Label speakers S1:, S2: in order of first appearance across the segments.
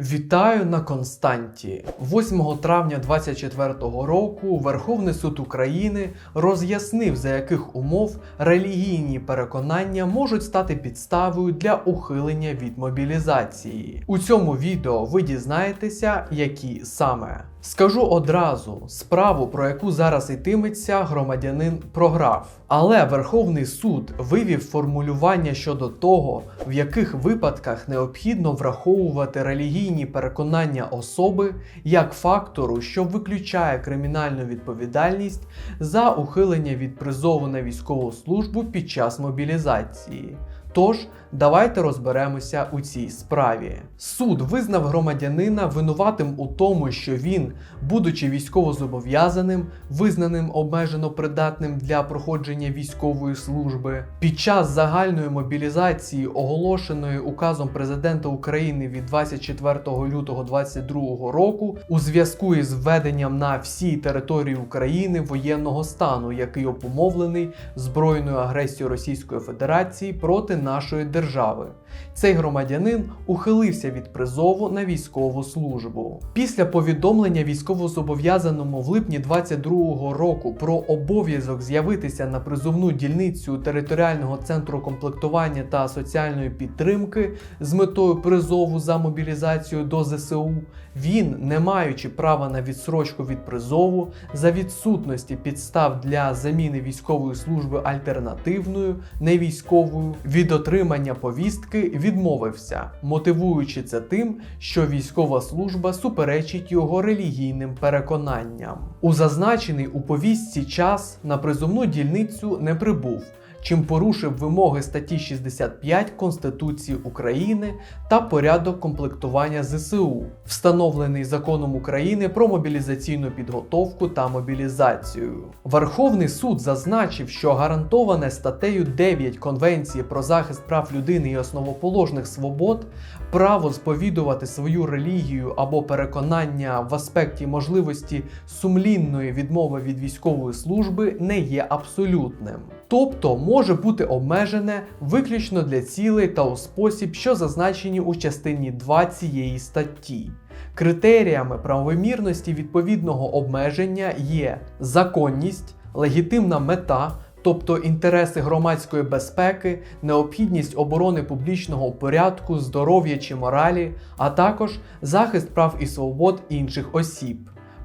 S1: Вітаю на Константі. 8 травня 2024 року Верховний суд України роз'яснив, за яких умов релігійні переконання можуть стати підставою для ухилення від мобілізації. У цьому відео ви дізнаєтеся, які саме. Скажу одразу, справу, про яку зараз йтиметься, громадянин програв. Але Верховний суд вивів формулювання щодо того, в яких випадках необхідно враховувати релігійні переконання особи як фактору, що виключає кримінальну відповідальність за ухилення від призову на військову службу під час мобілізації. Тож, давайте розберемося у цій справі. Суд визнав громадянина винуватим у тому, що він, будучи військовозобов'язаним, визнаним обмежено придатним для проходження військової служби, під час загальної мобілізації, оголошеної указом президента України від 24 лютого 2022 року, у зв'язку із введенням на всій території України воєнного стану, який обумовлений збройною агресією Російської Федерації проти нашої держави. Цей громадянин ухилився від призову на військову службу. Після повідомлення військовозобов'язаному в липні 22-го року про обов'язок з'явитися на призовну дільницю територіального центру комплектування та соціальної підтримки з метою призову за мобілізацію до ЗСУ, він, не маючи права на відсрочку від призову, за відсутності підстав для заміни військової служби альтернативною, невійськовою, від отримання повістки відмовився, мотивуючи це тим, що військова служба суперечить його релігійним переконанням. У зазначений у повістці час на призовну дільницю не прибув чим порушив вимоги статті 65 Конституції України та порядок комплектування ЗСУ, встановлений законом України про мобілізаційну підготовку та мобілізацію. Верховний суд зазначив, що гарантоване статтею 9 Конвенції про захист прав людини і основоположних свобод право сповідувати свою релігію або переконання в аспекті можливості сумлінної відмови від військової служби не є абсолютним. Тобто може бути обмежене виключно для цілей та у спосіб, що зазначені у частині 2 цієї статті. Критеріями правомірності відповідного обмеження є законність, легітимна мета, тобто інтереси громадської безпеки, необхідність оборони публічного порядку, здоров'я чи моралі, а також захист прав і свобод інших осіб,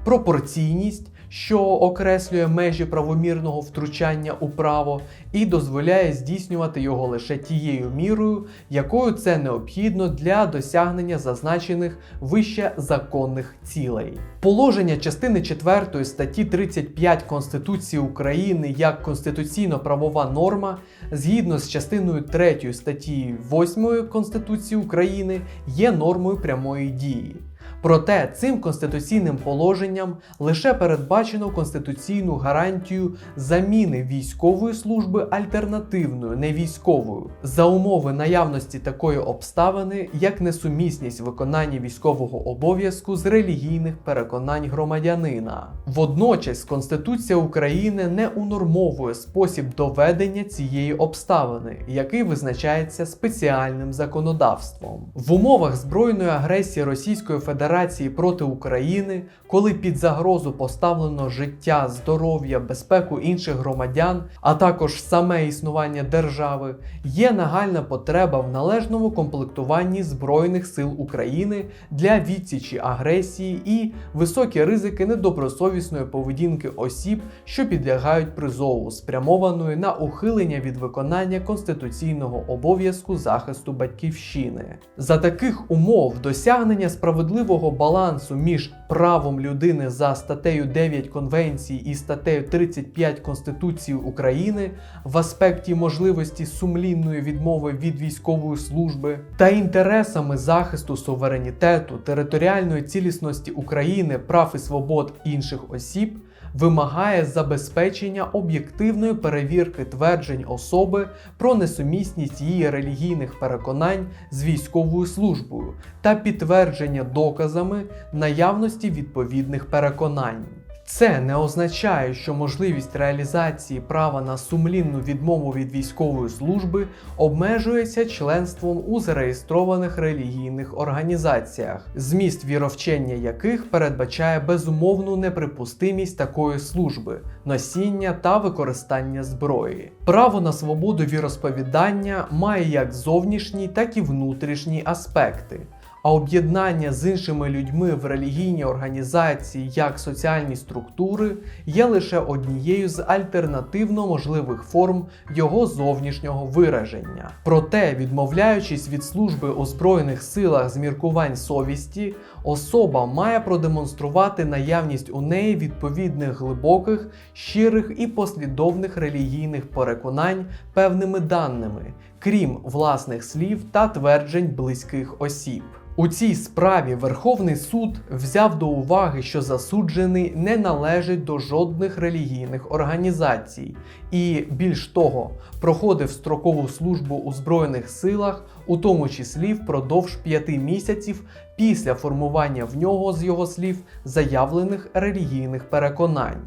S1: пропорційність що окреслює межі правомірного втручання у право і дозволяє здійснювати його лише тією мірою, якою це необхідно для досягнення зазначених вище законних цілей. Положення частини 4 статті 35 Конституції України як конституційно-правова норма згідно з частиною 3 статті 8 Конституції України є нормою прямої дії. Проте цим конституційним положенням лише передбачено конституційну гарантію заміни військової служби альтернативною невійськовою за умови наявності такої обставини, як несумісність виконання військового обов'язку з релігійних переконань громадянина. Водночас Конституція України не унормовує спосіб доведення цієї обставини, який визначається спеціальним законодавством. В умовах збройної агресії Російської Федерації Федерації проти України, коли під загрозу поставлено життя, здоров'я, безпеку інших громадян, а також саме існування держави, є нагальна потреба в належному комплектуванні Збройних сил України для відсічі агресії і високі ризики недобросовісної поведінки осіб, що підлягають призову, спрямованої на ухилення від виконання конституційного обов'язку захисту батьківщини. За таких умов досягнення справедливого балансу між правом людини за статтею 9 Конвенції і статтею 35 Конституції України в аспекті можливості сумлінної відмови від військової служби та інтересами захисту суверенітету, територіальної цілісності України, прав і свобод інших осіб вимагає забезпечення об'єктивної перевірки тверджень особи про несумісність її релігійних переконань з військовою службою та підтвердження доказами наявності відповідних переконань. Це не означає, що можливість реалізації права на сумлінну відмову від військової служби обмежується членством у зареєстрованих релігійних організаціях, зміст віровчення яких передбачає безумовну неприпустимість такої служби, носіння та використання зброї. Право на свободу віросповідання має як зовнішні, так і внутрішні аспекти. А об'єднання з іншими людьми в релігійні організації як соціальні структури є лише однією з альтернативно можливих форм його зовнішнього вираження. Проте, відмовляючись від служби у Збройних силах з міркувань совісті, особа має продемонструвати наявність у неї відповідних глибоких, щирих і послідовних релігійних переконань певними даними, крім власних слів та тверджень близьких осіб. У цій справі Верховний суд взяв до уваги, що засуджений не належить до жодних релігійних організацій, і більш того, проходив строкову службу у Збройних силах, у тому числі впродовж п'яти місяців після формування в нього, з його слів, заявлених релігійних переконань.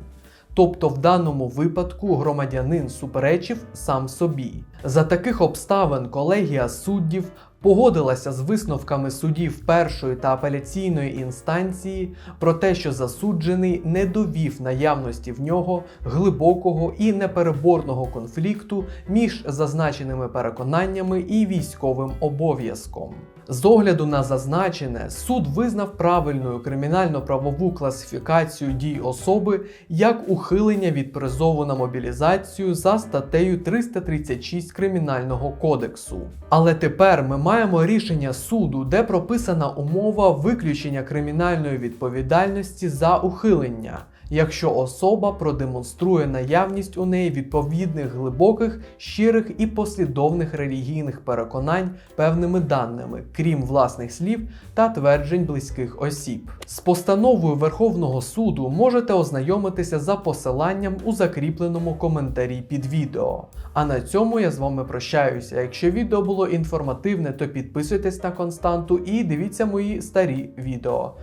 S1: Тобто в даному випадку громадянин суперечив сам собі. За таких обставин колегія суддів погодилася з висновками судів першої та апеляційної інстанції про те, що засуджений не довів наявності в нього глибокого і непереборного конфлікту між зазначеними переконаннями і військовим обов'язком. З огляду на зазначене, суд визнав правильною кримінально-правову класифікацію дій особи як ухилення від призову на мобілізацію за статтею 336 Кримінального кодексу. Але тепер ми маємо рішення суду, де прописана умова виключення кримінальної відповідальності за ухилення. Якщо особа продемонструє наявність у неї відповідних глибоких, щирих і послідовних релігійних переконань певними даними, крім власних слів та тверджень близьких осіб. З постановою Верховного суду можете ознайомитися за посиланням у закріпленому коментарі під відео. А на цьому я з вами прощаюся. Якщо відео було інформативне, то підписуйтесь на константу і дивіться мої старі відео.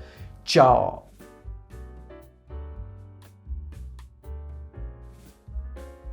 S1: Чао!